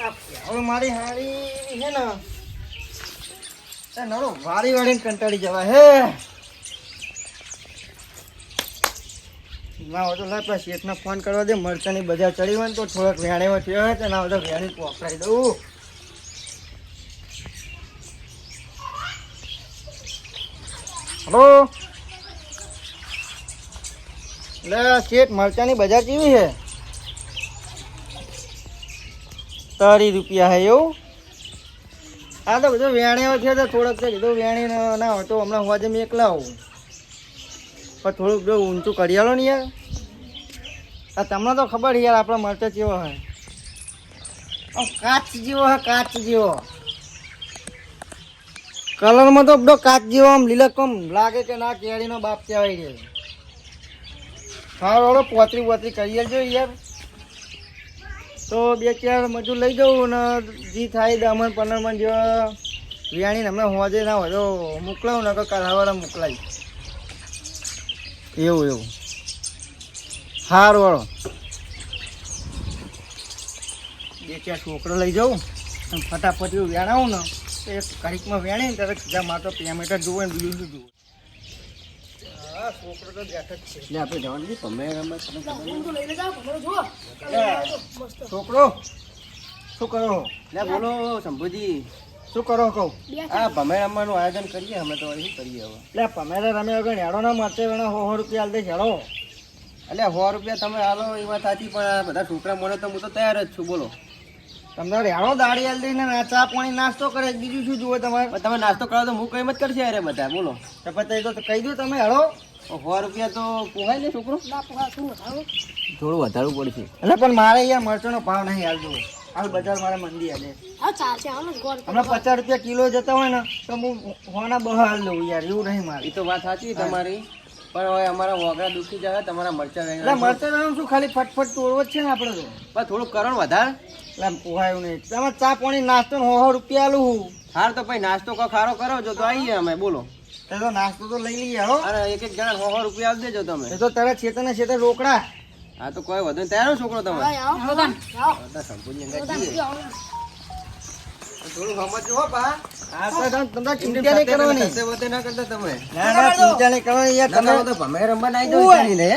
હવે મારી હારી છે ને કંટાળી જવા હે. ના તો લા પેલા ફોન કરવા દે, મરચાની બજાર ચડી હોય ને તો થોડાક વેણેમાં થયો હોય તો ના હોય તો વેણી પોકડાઈ દઉં. હલો? લે શેઠ મરચાની બજાર કેવી છે ત્રીસ રૂપિયા હે એવું? આ તો બધો વેણ્યો છે તો થોડોક તો કીધું વેણી ના હોય તો હમણાં હોજે મેં એકલા આવું પણ થોડુંક જો ઊંચું કરી ને યાર. આ તમને તો ખબર યાર, આપણો મરચો જેવો હોય કાચ જેવો હે, કાચ જેવો. કલરમાં તો બધો કાચ જેવો આમ લીલકમ લાગે કે ના, કેરીનો બાપ કહેવાય છે. હા વાળો પોતરી પોતરી કરી લેજો યાર. તો બે ચાર મજૂર લઈ જવું ને જી થાય દમણ પંદર મણ જેવા વિયાણીને હમણાં હોજે ના હોય તો મોકલાવું ને કાલાવાળા મોકલાય. એવું એવું. સારું વાળો બે ચાર છોકરો લઈ જાઉં ફટાફટ વેણાવું ને તો એક ઘડીકમાં વેણી ત્યારે સીધા તો પેમેન્ટ જ જોવે ને બીજું શું જોવે. છોકરો તો બેઠો જ છે એટલે આપણે જવાનું છે? તમે રમત શું કરો? એટલે બોલો શંભુજી. શું કરો કહું? આ ભમે રમવાનું આયોજન કરીએ અમે તો શું કરીએ હવે. એટલે પમેરે રમે વગર હેડો ના મારતે વેણા સો સો રૂપિયા હાલ દે હેડો. એટલે સો રૂપિયા તમે આલો એ વાત સાચી પણ બધા છોકરા મળે તો હું તો તૈયાર જ છું બોલો. તમને હેડો દાડી હાલ ને ચા પાણી નાસ્તો કરે બીજું શું જુઓ તમારે? તમે નાસ્તો કરો તો હું કઈ મત કરશે અરે બધા? બોલો. તો પછી તો કહી દો તમે હળો સો રૂપિયા તો પોહાય ને છોકરો થોડું વધારવું પડશે. એટલે પણ મારે અહીંયા મરચાનો ભાવ નહીં હાલ જુઓ. હાલ બજાર મારે મંદી હાલે. હમણાં પચાસ રૂપિયા કિલો જતા હોય ને તો હું હોના બહાર લઉં દઉં યાર એવું નહીં મારે. એ તો વાત સાચી તમારી. પણ હવે અમારા વોગડા દુખી જાય તમારા મરચા એટલે મરચા મરચાં શું ખાલી ફટફટ તોડવો જ છે ને આપણે તો? પણ થોડું કરણ વધાર. એટલે પોહાયું નહીં. તમે ચા પાણી નાસ્તો ને સો સો રૂપિયા આલું હું. હાર તો ભાઈ નાસ્તો કો ખારો કરો જો તો આવીએ અમે બોલો. એ તો નાસ્તો તો લઈ લઈએ હો. અરે એક એક જણા સો સો રૂપિયા આપી દેજો તમે. એ તો તારા છેતર ને છેતર રોકડા. હા તો કોઈ વધુ નહીં. તૈયાર છોકરો તમે બધા સંપૂર્ણ. થોડું સમજો બા. હા તો તમે ચિંતા નહીં કરવાની. થશે વધે ના કરતા તમે. ના ના ચિંતા નહીં કરવાની યાર તમે તમે તો ભમે રમવા ના આવી જાઓ લે,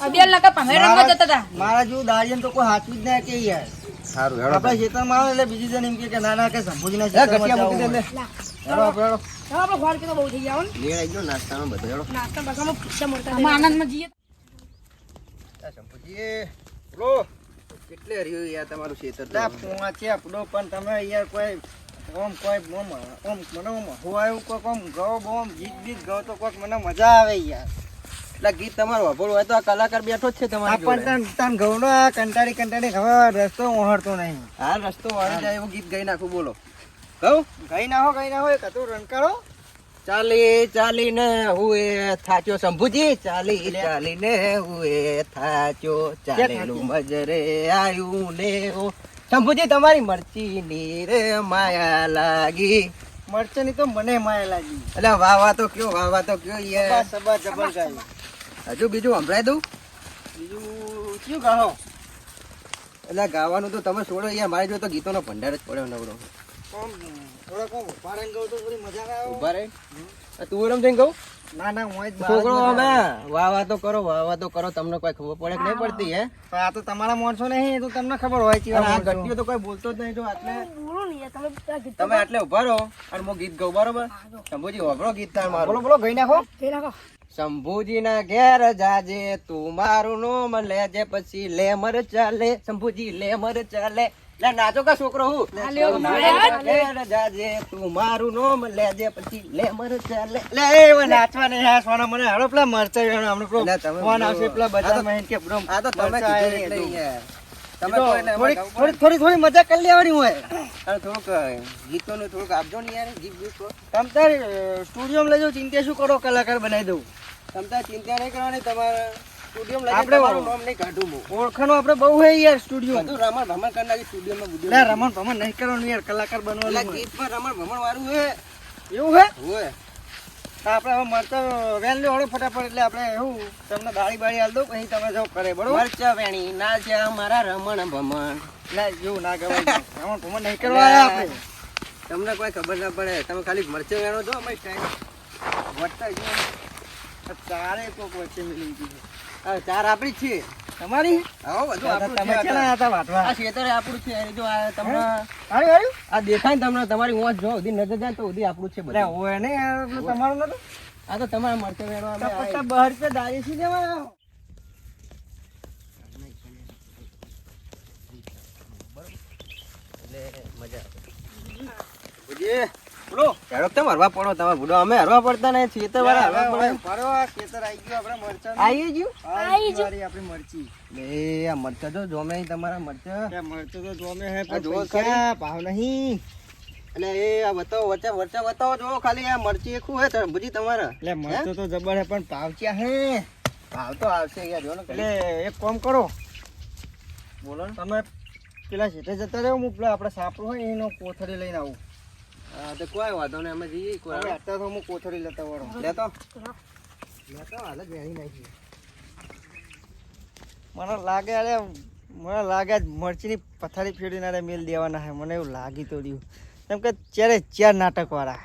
અબિયલ નકા પમે રમવા જતા હતા મારા જેવું દાળિયન તો કોઈ હાચવી જ ના કે યાર. સારું હેડો આપણા ખેતરમાં આવે એટલે બીજી જણ એમ કે ના ના કે સંભોજીના ના ખેતરમાં માં મૂકી દે જવું લે. હોય. હેડો આપણે હેડો. આપણે ઘર કે તો બહુ થઈ ગયા લેણ આવી નાસ્તામાં બધું હેડો. નાસ્તા મળતા આનંદમાં જઈએ આ બોલો. કેટલે રહ્યું યાર તમારું ખેતર? લે, છે આપડો પણ તમે યાર કોઈ ઓમ કોઈ ઓમ ઓમ મને ઓમ હોવાયું કોઈક ઓમ ગયો બોમ ગીત ગીત ગયો તો કોઈક મને મજા આવે યાર એટલે ગીત તમારું વાપરવું હોય તો આ કલાકાર બેઠો જ છે તમારી પણ જોડે. તને તન ઘઉંનો આ કંટાળી કંટાળી હવે રસ્તો ઓહળતો નહીં હા રસ્તો વાળી જાય એવું ગીત ગાઈ નાખું બોલો કહું ગઈ ના હો ગઈ ના હો એક હતું રણકારો ચાલી ચાલીને હુએ થાચો શંભુજી ચાલી ચાલીને હુએ થાચો ચાલેલું મજરે આયું ને ઓ શંભુજી તમારી મરચી ની રે માયા લાગી. મરચાની તો મને માયા લાગી. એટલે વાહ વાહ તો કયો વાહ વાહ તો કયો યાર. સબા જબર ગાયું હજુ બીજું સંભળાય દઉં? બીજું શું ગાહો એટલે ગાવાનું તો તમે છોડો યાર. મારી જો તો ગીતોનો ભંડાર જ પડ્યો નવરો કોમ થોડા કોમ ઉપાડે ગયું તો થોડી મજા ના આવે. ઊભા રહે? તું એમ જઈને કહું? ના ના હું જ બહાર જ છોકરો મજા વાહ વાહ તો કરો વાહ વાહ તો કરો તમને કોઈ ખબર પડે કે નહીં પડતી હે? આ તો તમારા માણસો નહીં તો તમને ખબર હોય છે આ ગટ્ટીઓ તો કોઈ બોલતો જ નહીં જો આટલે. બોલો ને તમે તમે આટલે ઊભા રહો અને હું ગીત ગાઉં બરોબર? શંભુજી વાપરો ગીત તાર મારું. બોલો ગઈ નાખો. કહી નાખો. શંભુજી ના ઘેર જાજે તું મારું નોમ લેજે પછી લે મર ચાલે શંભુજી લે મર ચાલે. લે નાચો કા છોકરો હું? જાજે તું મારું નોમ લેજે પછી લે મર ચાલે લે એ નાચવા નહીં હા સોના મને હાલો પેલા મરચા વેણો હમણાં પેલો ફોન આવશે પેલા બધા મહેન કે બ્રો આ તો તમે કીધું થોડી થોડી થોડી મજા કરી લેવાની હોય. અને થોડુંક ગીતોનું થોડુંક આપજો ને યાર ગીત ગીત. તમ તાર સ્ટુડિયો લઈ જાઉં ચિંતા શું કરો કલાકાર બનાવી દઉં. તમ તાર ચિંતા નહીં કરવાની તમારે આપણે નામ નહીં કાઢું ઓળખાણો આપણે બહુ હે યાર સ્ટુડિયો. બધું રમણ ભમણ કરી નાખી સ્ટુડિયોમાં લે વીડિયો રમણ ભમણ નહીં કરવાનું યાર કલાકાર બનવાનું ગીતમાં રમણ ભમણ વાળું હે. એવું હે? હોય. આપણે હવે મરચા વેન લ્યો ફટાફટ એટલે આપણે એવું તમને દાળી બાળી હાલ દઉં પછી તમે જો કરે બરોબર? મરચા વેણી ના છે મારા રમણ ભમણ એટલે એવું ના કહેવાય. રમણ ભમણ નહીં કરવા આપણે. તમને કોઈ ખબર ના પડે તમે ખાલી મરચે વેણો છો અમે ટાઈમ નહીં. ચારે કોક વચ્ચે મિલી આ ચાર આપણી છે. તમારી? આવો બધું આપણું તમે છે ક્યાં આ વાટવા? આ ખેતર આપણું છે એ જો આ તમને આ દેખાય ને તમને તમારી ઓંચ જો નજર જાય તો આપણું છે બધું. ઓય નહીં તમારું નતું? આ તો તમારા મરચે વેણવા અમે બહાર રૂપિયા દારી છે દેવા મજા આવે બુજી બોલો હરવા પડો? તમે બુડો અમે હરવા પડતા નહીં ખેતર વાળા હરવા પડે ફરો આ ખેતર આઈ ગયું આપણે મરચાં આવી ગયું? આઈ ગયું. આપણી મરચી. લે આ મરચાં તો જોમે તમારા મરચા. મરચું તો જોમે હે પણ જુઓ પૈસા ભાવ નહીં. અને એ આ બતાવો વચ્ચે વચ્ચે બતાવો જો ખાલી આ મરચી એકું હે? તો બુજી તમારા. એટલે મરચું તો જબર હે પણ ભાવ ક્યાં હે? ભાવ તો આવશે યાર જો ને એટલે એક કામ કરો. બોલો ને. તમે પેલા શેઠે જતા રહો હું પેલા આપણે સાપરું હોય એનો કોથળી લઈને આવું. તો કોઈ વાંધો નહીં અમે જઈએ કોઈ અત્યારે તો હું કોથળી લેતા વળો. લેતો લેતો હાલ વેણી નાખી. મને લાગે અરે મને લાગે જ મરચીની પથારી ફેરવીને અરે મેલ દેવાના હે મને એવું લાગી તો રહ્યું. કેમ કે ચારે ચાર નાટકવાળા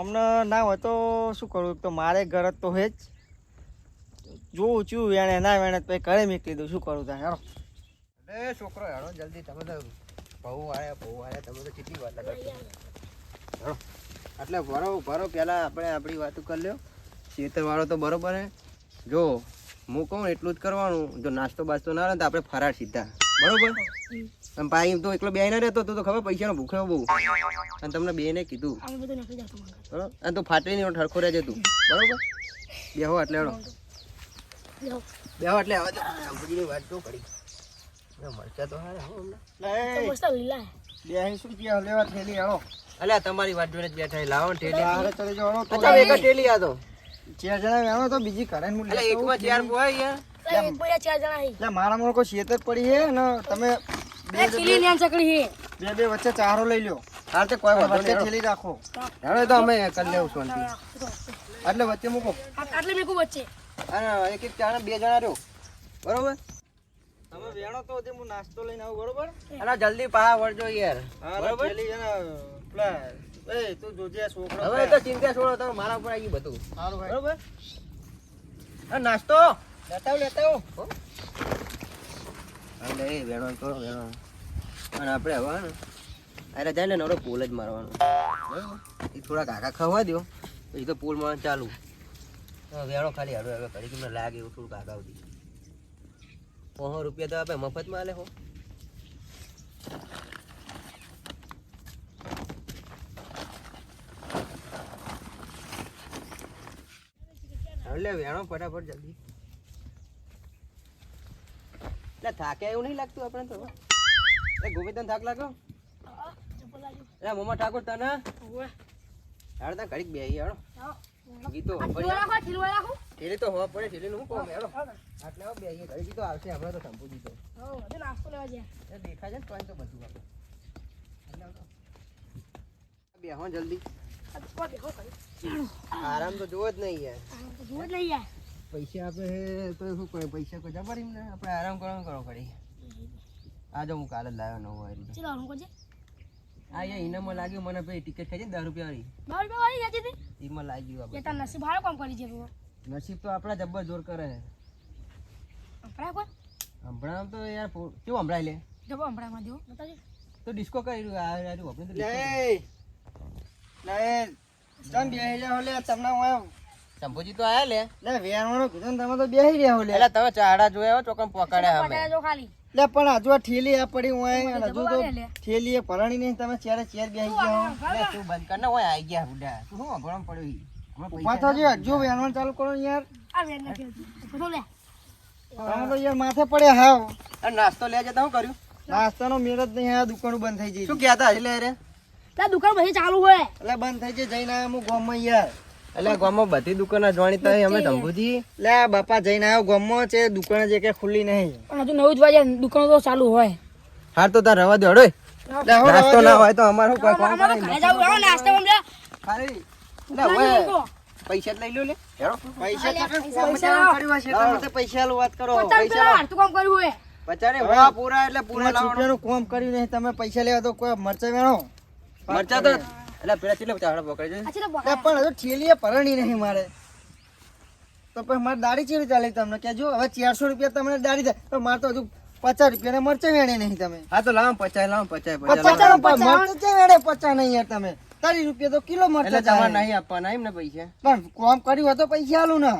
અમને ના હોય તો શું કરું? તો મારે ઘર જ તો હે જ. જોઉં છું વેણે ના વેણે તો ઘરે મીકલી દઉં. શું કરું ત્યાં? હેડો અરે છોકરો હેડો જલ્દી તમે તો બહુ આયા બહુ આયા. તમે તો કેટલી વાત કરો એટલે ભરો ભરો. પહેલા આપણે આપણી વાતો કરી લ્યો. ખેતર વાળો તો બરોબર હે. જો હું કહું એટલું જ કરવાનું. જો નાસ્તો બાસ્તો ના રહે તો આપણે ફરાર સીધા. બરોબર? અને ભાઈ તો એકલો બે ના રહેતો તો ખબર પૈસાનો ભૂખ્યો બહુ. અને તમને બેને કીધું. બરોબર? અને તું નહીં ઠરખો રહેજે તું. બરોબર? બેહો એટલે બેહો. એટલે તો વાત તો કરી તમારી વાત જોઈને બેઠા લાવો આ તો. ચાર જણા વેણો તો બીજી ઘરે હું અલ્યા લેતો એકમાં ચાર યાર બોયા ચાર જણા હે. એટલે મારા મને કોઈ શેતર પડી હે ને તમે બે ચકડી હે. બે બે વચ્ચે ચારો લઈ લ્યો. હાલ તો કોઈ વાંધો વચ્ચે રાખો. હવે તો અમે કરી લેવું શાંતિ. એટલે વચ્ચે મૂકો. વચ્ચે. એક એક ચાર બે જણા રહ્યો. બરોબર? તમે વેણો તો હું નાસ્તો લઈને આવું બરોબર? અને જલ્દી પા વળજો યાર. બરોબર? પેલા એ તું જોજે છોકરો હવે તો ચિંતા છોડો મારા ઉપર આવી બધું. સારું બરોબર? હા નાસ્તો? લેતા આવ લેતા આવ. હો? એ વેણો કરો વેણો. અને આપણે હવે ને અરે જાય ને નવરો પોલ જ મારવાનો. એ થોડા કાકા ખવા દો પછી તો પોલ મારવાનું ચાલુ. વેણો ખાલી હરો હવે કરી તમને લાગે એવું થોડું કાકા સુધી. પોહો રૂપિયા તો આપે મફતમાં આલે હો. એટલે વેણો ફટાફટ જલ્દી. એટલે થાકે એવું નહીં લાગતું આપણે તો. એ ગોવિંદન થાક લાગ્યો એટલે મોમાં ઠાકોર તને. હાડ તા ઘડીક બેહી હાડો. ગીતો ઠેલી તો હોવા પડે ઠેલી નું કોમ હેડો આટલે હવે બેહીએ ઘડી તો આવશે હમણાં તો સંપૂ હો, બધું નાસ્તો લેવા ગયા. એ દેખાય છે ને તો બધું આપણે. જલ્દી. આરામ તો જોવો જ નહીં યાર. આ જ નહીં યાર. પૈસા આપે તો શું કરે? પૈસા કોઈ જબર એમને. આપણે આરામ કરવાનું કરો ઘડી આ જો હું કાલે લાવ્યો નવો ચલો, હું યાર ઇનામમાં લાગ્યું મને ભાઈ ટિકિટ ખાઈ છે દસ રૂપિયા વાળી બાર રૂપિયા વાળી જતી હતી? એમાં લાગ્યું આપણે નસીબ હારું કામ કરી. નસીબ તો આપણા જબ્બર જોર કરે છે. હંભળાય? હમણાં તો યાર કેવું હમણાં લે? જબો હમણાં દેવો. બતાવજો. તો ડિસ્કો કરી રહ્યું આ રહ્યું આપણે તો લે લે તમે બેહી જા હોલે તમને હું શંભુજી તો આયા લે. લે વેરવાનો કીધું તમે તો બેહી રહ્યા હોલે એટલે તમે ચાડા જોયા હો ચોકન પકડ્યા અમે. જો ખાલી. લે પણ હજુ આ ઠેલી આ પડી હોય હજુ તો. ઠેલી એ ભરાણી નહીં તમે ચારે ચેર બેહી ગયા હો. લે તું બંધ કર. ને હોય આઈ ગયા બુડા. તું શું ભણમ પડ્યો ઊભા થજો હજુ વેણવાનું ચાલુ કરો યાર. આ વેર નાખી હતી. લે. તમે તો યાર માથે પડ્યા હાવ. નાસ્તો લેજે તો શું કર્યું? નાસ્તાનો મેળ જ નહીં આ દુકાન બંધ થઈ જઈ શું કહેતા એટલે રે? લા, દુકાન બધી ચાલુ હોય. એટલે બંધ થઈ જાય જઈને આવ્યો હું ગામમાં યાર. એટલે ગામમાં બધી દુકાનો જોણી તો અમે શંભુજી લે બાપા જઈને આવ્યો ગામમાં છે દુકાન જે કે ખુલ્લી નહીં. પણ હજુ નવું જ વાગે દુકાન તો ચાલુ હોય. હાર તો તાર રવા દે નાસ્તો ના હોય તો અમારે કોઈ કામ નાસ્તો ખાલી લે પૈસા લઈ લો. લે પૈસા પૈસા, કોમ પૈસા ચાલુ લાવો. કર્યું હશે તમે તો પૈસા વાત કરો પચાસ રૂપિયા હારતું કામ કર્યું હોય? પચારે હવે પૂરા એટલે પૂરા પૂરા લાવવાનો. કોમ કર્યું નહીં તમે પૈસા લેવા તો કોઈ મરચા વેણો? મરચા તો એટલે પેલા કેટલા ચાવડા પકડે છે? આ છે ને તે બકા. પણ હજુ ઠેલીએ પરણી નહીં મારે. તો પછી મારે દાડી ચેવી ચાલે તમને? કે જો હવે ચારસો રૂપિયા તમને દાડી થાય તો મારે તો હજુ પચાસ રૂપિયા મરચા વેણે નહીં તમે. હા તો લાવો પચાસ લાવો પચાસ પચાસ પચાસ નહીં યાર તમે. તારી રૂપિયા તો કિલો એટલે મરચા તમારે નહીં આપવાના એમ ને પૈસા. પણ કોમ કર્યું હોય તો પૈસા આલું ને.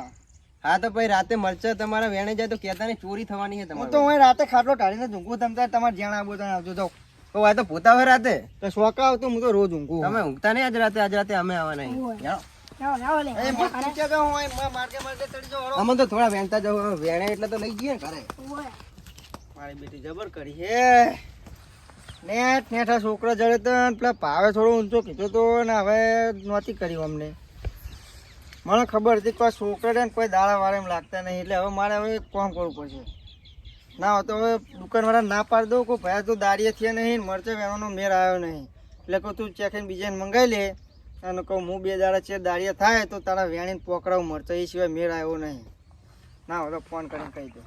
હા તો ભાઈ રાતે મરચા તમારા વેણે જાય તો કેતા ચોરી થવાની છે હું તો હું રાતે ખાટલો ટાળીને ઊંઘું તમતા તમારે જ્યાં આવો ત્યાં આવજો તો તો આ તો પોતા હોય રાતે? તો શોખ આવતો હું તો રોજ ઊંઘું તમે ઊંઘતા નહીં આજ રાતે? આજ રાતે અમે આવવાના નહીં. અમે તો થોડા વેણતા જવું વેણે એટલે તો લઈ જઈએ ઘરે. મારી બેટી જબર કરી હે નેટ નેઠા છોકરા જડે તો પેલા ભાવે થોડો ઊંચો કીધો તો ને હવે નહોતી કર્યું અમને. મને ખબર હતી કોઈ છોકરા ને કોઈ દાડા વાળા એમ લાગતા નહીં, એટલે હવે મારે હવે કોમ કરવું પડશે. ના હોય તો હવે દુકાનવાળા ના પાડી દઉં, કોઈ ભાઈ તું દાડીએ થયા નહીં, મરચે વેવાનો મેર આવ્યો નહીં. એટલે કહું તું ચેક બીજાને મંગાવી લે અને કહું હું બે દાડા છે, દાડિયા થાય તો તારા વેણીને પોકડાવું મરચા, એ સિવાય મેર આવ્યો નહીં. ના હોય તો ફોન કરીને કહી દઉં.